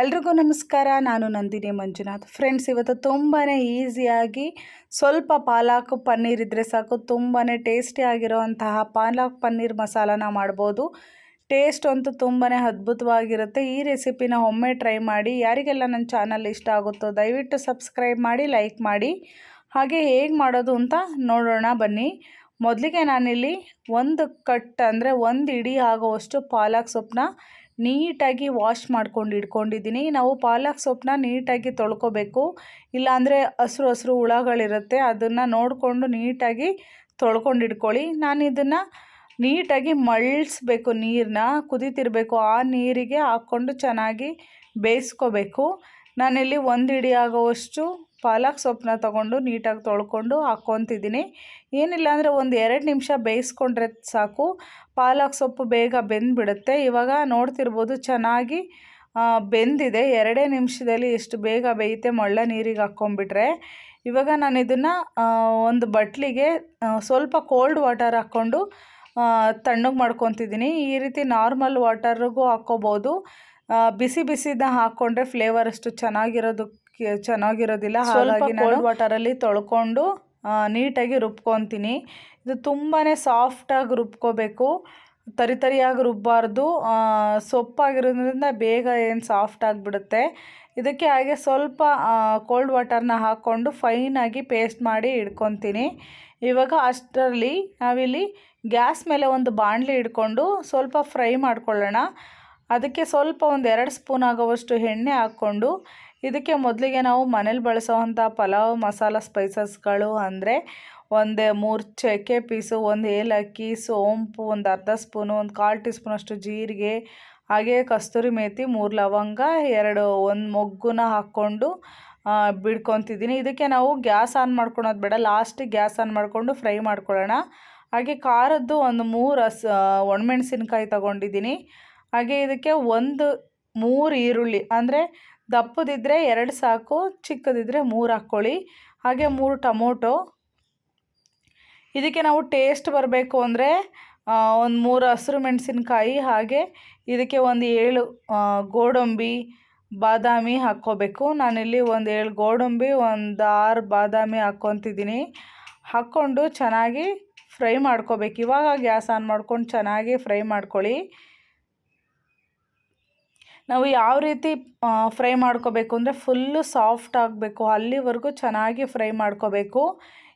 ಎಲ್ರಿಗೂ ನಮಸ್ಕಾರ. ನಾನು ನಂದಿನಿ ಮಂಜುನಾಥ್. ಫ್ರೆಂಡ್ಸ್ ಇವತ್ತು ತುಂಬಾ ಈಸಿಯಾಗಿ ಸ್ವಲ್ಪ ಪಾಲಾಕ್ ಪನ್ನೀರ್ ಇದ್ದರೆ ಸಾಕು. ತುಂಬಾ ಟೇಸ್ಟಿ ಆಗಿರೋವಂತಹ ಪಾಲಾಕ್ ಪನ್ನೀರ್ ಮಸಾಲಾನ ಮಾಡ್ಬೋದು. ಟೇಸ್ಟ್ ಅಂತೂ ತುಂಬಾ ಅದ್ಭುತವಾಗಿರುತ್ತೆ. ಈ ರೆಸಿಪಿನ ಒಮ್ಮೆ ಟ್ರೈ ಮಾಡಿ, ಯಾರಿಗೆಲ್ಲ ನನ್ನ ಚಾನಲ್ ಇಷ್ಟ ಆಗುತ್ತೋ ದಯವಿಟ್ಟು ಸಬ್ಸ್ಕ್ರೈಬ್ ಮಾಡಿ ಲೈಕ್ ಮಾಡಿ. ಹಾಗೆ ಹೇಗೆ ಮಾಡೋದು ಅಂತ ನೋಡೋಣ ಬನ್ನಿ. ಮೊದಲಿಗೆ ನಾನಿಲ್ಲಿ ಒಂದು ಕಟ್ ಅಂದರೆ ಒಂದು ಇಡೀ ಆಗೋವಷ್ಟು ಪಾಲಕ್ ಸೊಪ್ಪನ್ನ ನೀಟಾಗಿ ವಾಶ್ ಮಾಡ್ಕೊಂಡು ಇಟ್ಕೊಂಡಿದ್ದೀನಿ. ನಾವು ಪಾಲಕ್ ಸೊಪ್ಪನ್ನ ನೀಟಾಗಿ ತೊಳ್ಕೊಬೇಕು. ಇಲ್ಲಾಂದರೆ ಹಸಿರು ಹಸಿರು ಹುಳಗಳಿರುತ್ತೆ, ಅದನ್ನು ನೋಡಿಕೊಂಡು ನೀಟಾಗಿ ತೊಳ್ಕೊಂಡು ಇಟ್ಕೊಳ್ಳಿ ನಾನು ಇದನ್ನು ನೀಟಾಗಿ ಮಳ್ಳಿಸ್ಬೇಕು ನೀರನ್ನ ಕುದೀತಿರಬೇಕು. ಆ ನೀರಿಗೆ ಹಾಕ್ಕೊಂಡು ಚೆನ್ನಾಗಿ ಬೇಯಿಸ್ಕೋಬೇಕು. ನಾನಿಲ್ಲಿ ಒಂದು ಆಗೋವಷ್ಟು ಪಾಲಕ್ ಸೊಪ್ಪನ್ನ ತೊಗೊಂಡು ನೀಟಾಗಿ ತೊಳ್ಕೊಂಡು ಹಾಕ್ಕೊತಿದ್ದೀನಿ. ಏನಿಲ್ಲ ಅಂದರೆ ಒಂದು ಎರಡು ನಿಮಿಷ ಬೇಯಿಸ್ಕೊಂಡ್ರೆ ಸಾಕು. ಪಾಲಕ್ ಸೊಪ್ಪು ಬೇಗ ಬೆಂದುಬಿಡುತ್ತೆ. ಇವಾಗ ನೋಡ್ತಿರ್ಬೋದು ಚೆನ್ನಾಗಿ ಬೆಂದಿದೆ. ಎರಡೇ ನಿಮಿಷದಲ್ಲಿ ಎಷ್ಟು ಬೇಗ ಬೇಯುತ್ತೆ ಮೊಳ್ಳೆ ನೀರಿಗೆ ಹಾಕ್ಕೊಂಬಿಟ್ರೆ ಇವಾಗ ನಾನು ಇದನ್ನು ಒಂದು ಬಟ್ಲಿಗೆ ಸ್ವಲ್ಪ ಕೋಲ್ಡ್ ವಾಟರ್ ಹಾಕ್ಕೊಂಡು ತಣ್ಣಗೆ ಮಾಡ್ಕೊತಿದ್ದೀನಿ. ಈ ರೀತಿ ನಾರ್ಮಲ್ ವಾಟರ್ಗೂ ಹಾಕ್ಕೋಬೋದು. ಬಿಸಿ ಬಿಸಿದ ಹಾಕ್ಕೊಂಡ್ರೆ ಫ್ಲೇವರ್ ಅಷ್ಟು ಚೆನ್ನಾಗಿರೋದಕ್ಕೆ ಚೆನ್ನಾಗಿರೋದಿಲ್ಲ. ಹಾಗಾಗಿ ನಾನು ವಾಟರಲ್ಲಿ ತೊಳ್ಕೊಂಡು ನೀಟಾಗಿ ರುಬ್ಕೊತೀನಿ. ಇದು ತುಂಬಾ ಸಾಫ್ಟಾಗಿ ರುಬ್ಕೋಬೇಕು. ತರಿ ತರಿಯಾಗಿ ರುಬ್ಬಾರ್ದು. ಸೊಪ್ಪಾಗಿರೋದ್ರಿಂದ ಬೇಗ ಏನು ಸಾಫ್ಟ್ ಆಗಿಬಿಡುತ್ತೆ. ಇದಕ್ಕೆ ಹಾಗೆ ಸ್ವಲ್ಪ ಕೋಲ್ಡ್ ವಾಟರ್ನ ಹಾಕ್ಕೊಂಡು ಫೈನಾಗಿ ಪೇಸ್ಟ್ ಮಾಡಿ ಇಡ್ಕೊತೀನಿ ಇವಾಗ ಅಷ್ಟರಲ್ಲಿ ನಾವಿಲ್ಲಿ ಗ್ಯಾಸ್ ಮೇಲೆ ಒಂದು ಬಾಣಲಿ ಇಡ್ಕೊಂಡು ಸ್ವಲ್ಪ ಫ್ರೈ ಮಾಡ್ಕೊಳ್ಳೋಣ. ಅದಕ್ಕೆ ಸ್ವಲ್ಪ ಒಂದು ಎರಡು ಸ್ಪೂನ್ ಆಗೋವಷ್ಟು ಎಣ್ಣೆ ಹಾಕ್ಕೊಂಡು ಇದಕ್ಕೆ ಮೊದಲಿಗೆ ನಾವು ಮನೇಲಿ ಬಳಸೋವಂಥ ಪಲಾವ್, ಮಸಾಲ ಸ್ಪೈಸಸ್ಗಳು ಅಂದರೆ ಒಂದು ಮೂರು ಚಕ್ಕೆ ಪೀಸು, ಒಂದು ಏಲಕ್ಕಿ, ಸೋಂಪು, ಒಂದು ಅರ್ಧ ಸ್ಪೂನು, ಒಂದು ಕಾಲು ಟೀ ಸ್ಪೂನಷ್ಟು ಜೀರಿಗೆ, ಹಾಗೆ ಕಸ್ತೂರಿ ಮೇಥಿ ಮೂರು ಲವಂಗ, ಎರಡು ಒಂದು ಮೊಗ್ಗುನ ಹಾಕ್ಕೊಂಡು ಬಿಡ್ಕೊತಿದ್ದೀನಿ. ಇದಕ್ಕೆ ನಾವು ಗ್ಯಾಸ್ ಆನ್ ಮಾಡ್ಕೊಳೋದು ಬೇಡ. ಲಾಸ್ಟಿಗೆ ಗ್ಯಾಸ್ ಆನ್ ಮಾಡಿಕೊಂಡು ಫ್ರೈ ಮಾಡ್ಕೊಳ್ಳೋಣ. ಹಾಗೆ ಖಾರದ್ದು ಒಂದು ಮೂರು ಹಸ್ ಒಣಮೆಣಸಿನ್ಕಾಯಿ ತಗೊಂಡಿದ್ದೀನಿ. ಹಾಗೆ ಇದಕ್ಕೆ ಒಂದು ಮೂರು ಈರುಳ್ಳಿ ಅಂದರೆ ದಪ್ಪದಿದ್ದರೆ ಎರಡು ಸಾಕು ಚಿಕ್ಕದಿದ್ದರೆ ಮೂರು ಹಾಕ್ಕೊಳ್ಳಿ. ಹಾಗೆ ಮೂರು ಟೊಮೊಟೊ. ಇದಕ್ಕೆ ನಾವು ಟೇಸ್ಟ್ ಬರಬೇಕು ಅಂದರೆ ಒಂದು ಮೂರು ಹಸಿರು ಮೆಣಸಿನ್ಕಾಯಿ, ಹಾಗೆ ಇದಕ್ಕೆ ಒಂದು ಏಳು ಗೋಡಂಬಿ, ಬಾದಾಮಿ ಹಾಕ್ಕೋಬೇಕು. ನಾನಿಲ್ಲಿ ಒಂದು ಏಳು ಗೋಡಂಬಿ, ಒಂದು ಆರು ಬಾದಾಮಿ ಹಾಕ್ಕೊತಿದ್ದೀನಿ. ಹಾಕ್ಕೊಂಡು ಚೆನ್ನಾಗಿ ಫ್ರೈ ಮಾಡ್ಕೋಬೇಕು. ಇವಾಗ ಗ್ಯಾಸ್ ಆನ್ ಮಾಡ್ಕೊಂಡು ಚೆನ್ನಾಗಿ ಫ್ರೈ ಮಾಡ್ಕೊಳ್ಳಿ. ನಾವು ಯಾವ ರೀತಿ ಫ್ರೈ ಮಾಡ್ಕೋಬೇಕು ಅಂದರೆ ಫುಲ್ಲು ಸಾಫ್ಟ್ ಆಗಬೇಕು. ಅಲ್ಲಿವರೆಗೂ ಚೆನ್ನಾಗಿ ಫ್ರೈ ಮಾಡ್ಕೋಬೇಕು.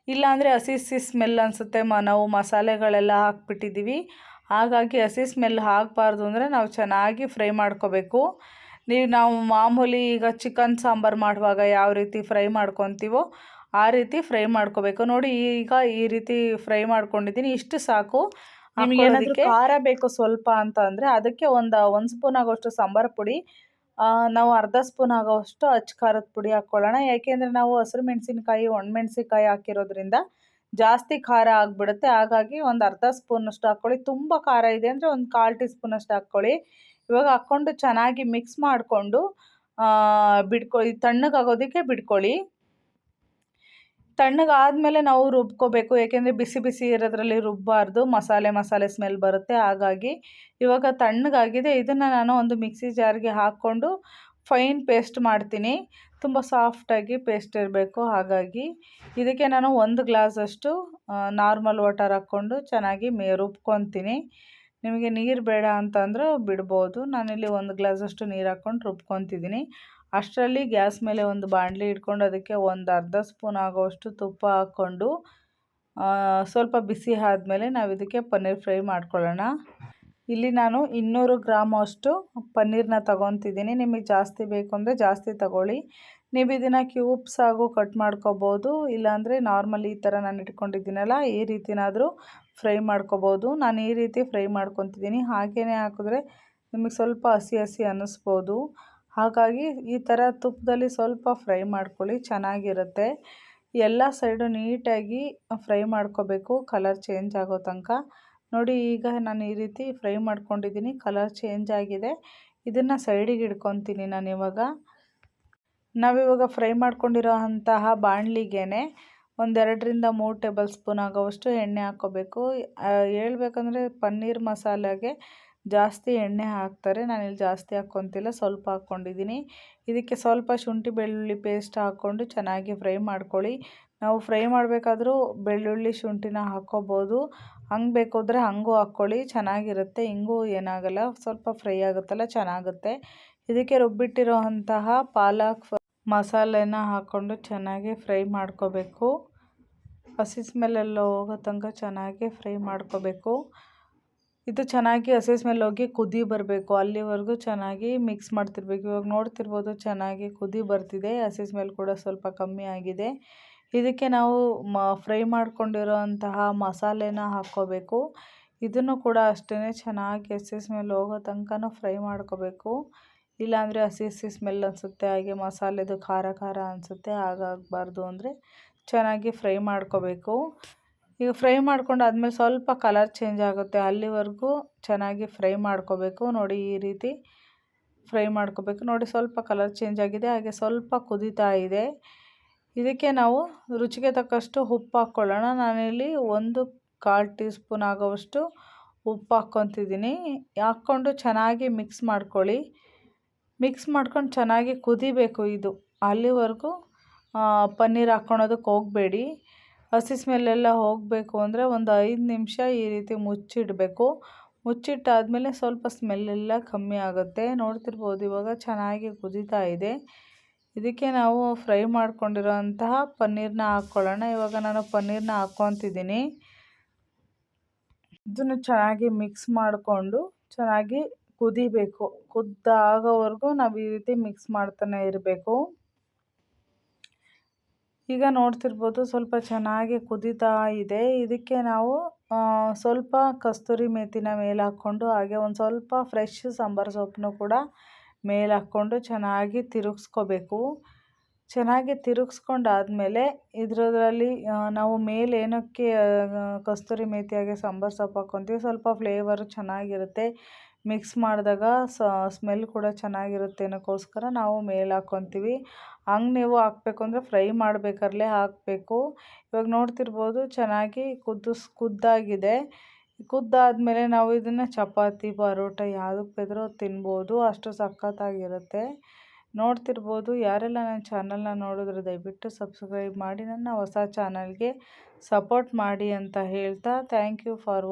ಇಲ್ಲಾಂದರೆ ಹಸಿ ಹಸಿ ಸ್ಮೆಲ್ ಅನಿಸುತ್ತೆ. ಮ, ನಾವು ಮಸಾಲೆಗಳೆಲ್ಲ ಹಾಕ್ಬಿಟ್ಟಿದ್ದೀವಿ. ಹಾಗಾಗಿ ಹಸಿ ಸ್ಮೆಲ್ ಹಾಕಬಾರ್ದು ಅಂದರೆ ನಾವು ಚೆನ್ನಾಗಿ ಫ್ರೈ ಮಾಡ್ಕೋಬೇಕು. ನೀವು, ನಾವು ಮಾಮೂಲಿ ಈಗ ಚಿಕನ್ ಸಾಂಬಾರು ಮಾಡುವಾಗ ಯಾವ ರೀತಿ ಫ್ರೈ ಮಾಡ್ಕೊತೀವೋ ಆ ರೀತಿ ಫ್ರೈ ಮಾಡ್ಕೋಬೇಕು. ನೋಡಿ ಈಗ ಈ ರೀತಿ ಫ್ರೈ ಮಾಡ್ಕೊಂಡಿದ್ದೀನಿ. ಇಷ್ಟು ಸಾಕು. ನಿಮಗೆ ಏನಾದರೂ ಖಾರ ಬೇಕು ಸ್ವಲ್ಪ ಅಂತ ಅಂದರೆ ಅದಕ್ಕೆ ಒಂದು ಒಂದು ಸ್ಪೂನ್ ಆಗೋಷ್ಟು ಸಾಂಬಾರ್ ಪುಡಿ ನಾವು ಅರ್ಧ ಸ್ಪೂನ್ ಆಗೋಷ್ಟು ಅಚ್ಚ ಖಾರದ ಪುಡಿ ಹಾಕ್ಕೊಳ್ಳೋಣ ಯಾಕೆಂದರೆ ನಾವು ಹಸಿರು ಮೆಣಸಿನ್ಕಾಯಿ ಒಣಮೆಣಸಿನ್ಕಾಯಿ ಹಾಕಿರೋದ್ರಿಂದ ಜಾಸ್ತಿ ಖಾರ ಆಗಿಬಿಡುತ್ತೆ. ಹಾಗಾಗಿ ಒಂದು ಅರ್ಧ ಸ್ಪೂನಷ್ಟು ಹಾಕ್ಕೊಳ್ಳಿ ತುಂಬ ಖಾರ ಇದೆ ಅಂದರೆ ಒಂದು ಕಾಲು ಟೀ ಸ್ಪೂನಷ್ಟು ಹಾಕ್ಕೊಳ್ಳಿ ಇವಾಗ ಹಾಕ್ಕೊಂಡು ಚೆನ್ನಾಗಿ ಮಿಕ್ಸ್ ಮಾಡಿಕೊಂಡು ಬಿಡ್ಕೊಳ್ಳಿ ತಣ್ಣಗಾಗೋದಕ್ಕೆ ಬಿಡ್ಕೊಳ್ಳಿ. ತಣ್ಣಗಾದಮೇಲೆ ನಾವು ರುಬ್ಕೋಬೇಕು, ಏಕೆಂದರೆ ಬಿಸಿ ಬಿಸಿ ಇರೋದ್ರಲ್ಲಿ ರುಬ್ಬಾರ್ದು, ಮಸಾಲೆ ಮಸಾಲೆ ಸ್ಮೆಲ್ ಬರುತ್ತೆ. ಹಾಗಾಗಿ ಇವಾಗ ತಣ್ಣಗಾಗಿದೆ. ಇದನ್ನು ನಾನು ಒಂದು ಮಿಕ್ಸಿ ಜಾರ್ಗೆ ಹಾಕ್ಕೊಂಡು ಫೈನ್ ಪೇಸ್ಟ್ ಮಾಡ್ತೀನಿ. ತುಂಬ ಸಾಫ್ಟಾಗಿ ಪೇಸ್ಟ್ ಇರಬೇಕು. ಹಾಗಾಗಿ ಇದಕ್ಕೆ ನಾನು ಒಂದು ಗ್ಲಾಸಷ್ಟು ನಾರ್ಮಲ್ ವಾಟರ್ ಹಾಕ್ಕೊಂಡು ಚೆನ್ನಾಗಿ ಮೇ, ರುಬ್ಕೊತೀನಿ. ನಿಮಗೆ ನೀರು ಬೇಡ ಅಂತಂದ್ರೆ ಬಿಡ್ಬೋದು. ನಾನಿಲ್ಲಿ ಒಂದು ಗ್ಲಾಸಷ್ಟು ನೀರು ಹಾಕ್ಕೊಂಡು ರುಬ್ಕೊತಿದ್ದೀನಿ. ಅಷ್ಟರಲ್ಲಿ ಗ್ಯಾಸ್ ಮೇಲೆ ಒಂದು ಬಾಣಲಿ ಇಟ್ಕೊಂಡು ಅದಕ್ಕೆ ಒಂದು ಅರ್ಧ ಸ್ಪೂನ್ ಆಗೋಷ್ಟು ತುಪ್ಪ ಹಾಕ್ಕೊಂಡು ಸ್ವಲ್ಪ ಬಿಸಿ ಆದಮೇಲೆ ನಾವು ಇದಕ್ಕೆ ಪನ್ನೀರ್ ಫ್ರೈ ಮಾಡ್ಕೊಳ್ಳೋಣ. ಇಲ್ಲಿ ನಾನು ಇನ್ನೂರು ಗ್ರಾಮ್ ಅಷ್ಟು ಪನ್ನೀರನ್ನ ತಗೊತಿದ್ದೀನಿ. ನಿಮಗೆ ಜಾಸ್ತಿ ಬೇಕು ಅಂದರೆ ಜಾಸ್ತಿ ತಗೊಳ್ಳಿ. ನೀವು ಇದನ್ನು ಕ್ಯೂಬ್ಸ್ ಆಗು ಕಟ್ ಮಾಡ್ಕೋಬೋದು, ಇಲ್ಲಾಂದರೆ ನಾರ್ಮಲ್ ಈ ಥರ ನಾನು ಇಟ್ಕೊಂಡಿದ್ದೀನಲ್ಲ, ಈ ರೀತಿನಾದರೂ ಫ್ರೈ ಮಾಡ್ಕೋಬೋದು. ನಾನು ಈ ರೀತಿ ಫ್ರೈ ಮಾಡ್ಕೊತಿದ್ದೀನಿ. ಹಾಗೇ ಹಾಕಿದ್ರೆ ನಿಮಗೆ ಸ್ವಲ್ಪ ಹಸಿ ಹಸಿ ಅನ್ನಿಸ್ಬೋದು. ಹಾಗಾಗಿ ಈ ಥರ ತುಪ್ಪದಲ್ಲಿ ಸ್ವಲ್ಪ ಫ್ರೈ ಮಾಡ್ಕೊಳ್ಳಿ, ಚೆನ್ನಾಗಿರುತ್ತೆ. ಎಲ್ಲ ಸೈಡು ನೀಟಾಗಿ ಫ್ರೈ ಮಾಡ್ಕೋಬೇಕು, ಕಲರ್ ಚೇಂಜ್ ಆಗೋ ತನಕ. ನೋಡಿ, ಈಗ ನಾನು ಈ ರೀತಿ ಫ್ರೈ ಮಾಡ್ಕೊಂಡಿದ್ದೀನಿ, ಕಲರ್ ಚೇಂಜ್ ಆಗಿದೆ. ಇದನ್ನು ಸೈಡಿಗೆ ಇಡ್ಕೊತೀನಿ ನಾನು ಇವಾಗ. ನಾವಿವಾಗ ಫ್ರೈ ಮಾಡ್ಕೊಂಡಿರೋ ಅಂತಹ ಬಾಣಲಿಗೆ ಒಂದೆರಡರಿಂದ ಮೂರು ಟೇಬಲ್ ಸ್ಪೂನ್ ಆಗೋವಷ್ಟು ಎಣ್ಣೆ ಹಾಕ್ಕೋಬೇಕು. ಹೇಳ್ಬೇಕಂದ್ರೆ ಪನ್ನೀರ್ ಮಸಾಲೆಗೆ ಜಾಸ್ತಿ ಎಣ್ಣೆ ಹಾಕ್ತಾರೆ. ನಾನಿಲ್ಲಿ ಜಾಸ್ತಿ ಹಾಕ್ಕೊತಿಲ್ಲ, ಸ್ವಲ್ಪ ಹಾಕ್ಕೊಂಡಿದ್ದೀನಿ. ಇದಕ್ಕೆ ಸ್ವಲ್ಪ ಶುಂಠಿ ಬೆಳ್ಳುಳ್ಳಿ ಪೇಸ್ಟ್ ಹಾಕ್ಕೊಂಡು ಚೆನ್ನಾಗಿ ಫ್ರೈ ಮಾಡ್ಕೊಳ್ಳಿ. ನಾವು ಫ್ರೈ ಮಾಡಬೇಕಾದ್ರೂ ಬೆಳ್ಳುಳ್ಳಿ, ಶುಂಠಿನ ಹಾಕ್ಕೋಬೋದು. ಹಂಗೆ ಬೇಕಾದ್ರೆ ಹಂಗೂ ಹಾಕ್ಕೊಳ್ಳಿ. ಚೆನ್ನಾಗಿರುತ್ತೆ. ಹಿಂಗೂ ಏನಾಗಲ್ಲ. ಸ್ವಲ್ಪ ಫ್ರೈ ಆಗುತ್ತಲ್ಲ, ಚೆನ್ನಾಗುತ್ತೆ. ಇದಕ್ಕೆ ರುಬ್ಬಿಟ್ಟಿರೋ ಅಂತಹ ಪಾಲಕ್ ಮಸಾಲೆನ ಹಾಕ್ಕೊಂಡು ಚೆನ್ನಾಗಿ ಫ್ರೈ ಮಾಡ್ಕೋಬೇಕು. ಹಸಿ ಸ್ಮೆಲ್ಲೆಲ್ಲ ಹೋಗೋ ತನಕ ಚೆನ್ನಾಗಿ ಫ್ರೈ ಮಾಡ್ಕೋಬೇಕು. ಇದು ಚೆನ್ನಾಗಿ ಹಸಿ ಸ್ಮೆಲ್ ಹೋಗಿ ಕುದಿ ಬರಬೇಕು. ಅಲ್ಲಿವರೆಗೂ ಚೆನ್ನಾಗಿ ಮಿಕ್ಸ್ ಮಾಡ್ತಿರ್ಬೇಕು. ಇವಾಗ ನೋಡ್ತಿರ್ಬೋದು ಚೆನ್ನಾಗಿ ಕುದಿ ಬರ್ತಿದೆ. ಹಸಿ ಸ್ಮೆಲ್ ಕೂಡ ಸ್ವಲ್ಪ ಕಮ್ಮಿ ಆಗಿದೆ. ಇದಕ್ಕೆ ನಾವು ಮ, ಫ್ರೈ ಮಾಡ್ಕೊಂಡಿರೋಂತಹ ಮಸಾಲೆನ ಹಾಕ್ಕೋಬೇಕು. ಇದನ್ನು ಕೂಡ ಅಷ್ಟೇ ಚೆನ್ನಾಗಿ ಹಸಿ ಸ್ಮೆಲ್ ಹೋಗೋ ತನಕ ಫ್ರೈ ಮಾಡ್ಕೋಬೇಕು. ಇಲ್ಲಾಂದರೆ ಹಸಿ ಹಸಿ ಸ್ಮೆಲ್ ಅನಿಸುತ್ತೆ. ಹಾಗೆ ಮಸಾಲೆದು ಖಾರ ಖಾರ ಅನಿಸುತ್ತೆ. ಹಾಗಾಗಬಾರ್ದು ಅಂದರೆ ಚೆನ್ನಾಗಿ ಫ್ರೈ ಮಾಡ್ಕೋಬೇಕು. ಈಗ ಫ್ರೈ ಮಾಡ್ಕೊಂಡು ಆದಮೇಲೆ ಸ್ವಲ್ಪ ಕಲರ್ ಚೇಂಜ್ ಆಗುತ್ತೆ. ಅಲ್ಲಿವರೆಗೂ ಚೆನ್ನಾಗಿ ಫ್ರೈ ಮಾಡ್ಕೋಬೇಕು. ನೋಡಿ ಈ ರೀತಿ ಫ್ರೈ ಮಾಡ್ಕೋಬೇಕು. ನೋಡಿ ಸ್ವಲ್ಪ ಕಲರ್ ಚೇಂಜ್ ಆಗಿದೆ. ಹಾಗೆ ಸ್ವಲ್ಪ ಕುದೀತಾ ಇದೆ. ಇದಕ್ಕೆ ನಾವು ರುಚಿಗೆ ತಕ್ಕಷ್ಟು ಉಪ್ಪು ಹಾಕ್ಕೊಳ್ಳೋಣ. ನಾನಿಲ್ಲಿ ಒಂದು ಕಾಲು ಟೀ ಸ್ಪೂನ್ ಆಗೋವಷ್ಟು ಉಪ್ಪು ಹಾಕ್ಕೊತಿದ್ದೀನಿ. ಹಾಕ್ಕೊಂಡು ಚೆನ್ನಾಗಿ ಮಿಕ್ಸ್ ಮಾಡ್ಕೊಳ್ಳಿ. ಮಿಕ್ಸ್ ಮಾಡ್ಕೊಂಡು ಚೆನ್ನಾಗಿ ಕುದಿಬೇಕು ಇದು. ಅಲ್ಲಿವರೆಗೂ ಪನ್ನೀರ್ ಹಾಕ್ಕೊಳೋದಕ್ಕೆ ಹೋಗಬೇಡಿ. ಹಸಿ ಸ್ಮೆಲ್ಲೆಲ್ಲ ಹೋಗಬೇಕು ಅಂದರೆ ಒಂದು ಐದು ನಿಮಿಷ ಈ ರೀತಿ ಮುಚ್ಚಿಡಬೇಕು. ಮುಚ್ಚಿಟ್ಟಾದಮೇಲೆ ಸ್ವಲ್ಪ ಸ್ಮೆಲ್ಲೆಲ್ಲ ಕಮ್ಮಿ ಆಗುತ್ತೆ. ನೋಡ್ತಿರ್ಬೋದು ಇವಾಗ ಚೆನ್ನಾಗಿ ಕುದೀತಾ ಇದೆ. ಇದಕ್ಕೆ ನಾವು ಫ್ರೈ ಮಾಡ್ಕೊಂಡಿರೋಂತಹ ಪನ್ನೀರನ್ನ ಹಾಕ್ಕೊಳ್ಳೋಣ. ಇವಾಗ ನಾನು ಪನ್ನೀರನ್ನ ಹಾಕ್ಕೊತಿದ್ದೀನಿ. ಇದನ್ನು ಚೆನ್ನಾಗಿ ಮಿಕ್ಸ್ ಮಾಡಿಕೊಂಡು ಚೆನ್ನಾಗಿ ಕುದಿಬೇಕು. ಕುದ್ದಾಗೋವರೆಗೂ ನಾವು ಈ ರೀತಿ ಮಿಕ್ಸ್ ಮಾಡ್ತಾನೆ ಇರಬೇಕು. ಈಗ ನೋಡ್ತಿರ್ಬೋದು ಸ್ವಲ್ಪ ಚೆನ್ನಾಗಿ ಕುದೀತಾ ಇದೆ. ಇದಕ್ಕೆ ನಾವು ಸ್ವಲ್ಪ ಕಸ್ತೂರಿ ಮೇಥಿನ ಮೇಲೆ ಹಾಕ್ಕೊಂಡು, ಹಾಗೆ ಒಂದು ಸ್ವಲ್ಪ ಫ್ರೆಶ್ ಸಾಂಬಾರು ಸೊಪ್ಪನ್ನು ಕೂಡ ಮೇಲೆ ಹಾಕ್ಕೊಂಡು ಚೆನ್ನಾಗಿ ತಿರುಗಿಸ್ಕೋಬೇಕು. ಚೆನ್ನಾಗಿ ತಿರುಗಿಸ್ಕೊಂಡಾದ್ಮೇಲೆ ಇದರಲ್ಲಿ ನಾವು ಮೇಲೆ ಏನಕ್ಕೆ ಕಸ್ತೂರಿ ಮೇಥಿ ಹಾಗೆ ಸಾಂಬಾರು ಸೊಪ್ಪು ಹಾಕ್ಕೊತೀವಿ ಸ್ವಲ್ಪ ಫ್ಲೇವರು ಚೆನ್ನಾಗಿರುತ್ತೆ. ಮಿಕ್ಸ್ ಮಾಡಿದಾಗ ಸ್ಮೆಲ್ ಕೂಡ ಚೆನ್ನಾಗಿರುತ್ತೆ ಅನ್ನೋಕ್ಕೋಸ್ಕರ ನಾವು ಮೇಲೆ ಹಾಕ್ಕೊತೀವಿ ಹಂಗೆ ನೀವು ಹಾಕ್ಬೇಕು ಅಂದರೆ ಫ್ರೈ ಮಾಡಬೇಕಾದ್ಲೇ ಹಾಕಬೇಕು. ಇವಾಗ ನೋಡ್ತಿರ್ಬೋದು ಚೆನ್ನಾಗಿ ಕುದಿಸ್ ಕುದ್ದಾಗಿದೆ. ಕುದ್ದಾದಮೇಲೆ ನಾವು ಇದನ್ನು ಚಪಾತಿ, ಪರೋಟ ಯಾವುದಕ್ಕೆ ಬೇಕಾದ್ರೂ ತಿನ್ಬೋದು. ಅಷ್ಟು ಸಖತ್ತಾಗಿರುತ್ತೆ. ನೋಡ್ತಿರ್ಬೋದು. ಯಾರೆಲ್ಲ ನನ್ನ ಚಾನಲ್ನ ನೋಡಿದ್ರೆ ದಯವಿಟ್ಟು ಸಬ್ಸ್ಕ್ರೈಬ್ ಮಾಡಿ, ನನ್ನ ಹೊಸ ಚಾನಲ್ಗೆ ಸಪೋರ್ಟ್ ಮಾಡಿ ಅಂತ ಹೇಳ್ತಾ ಥ್ಯಾಂಕ್ ಯು ಫಾರ್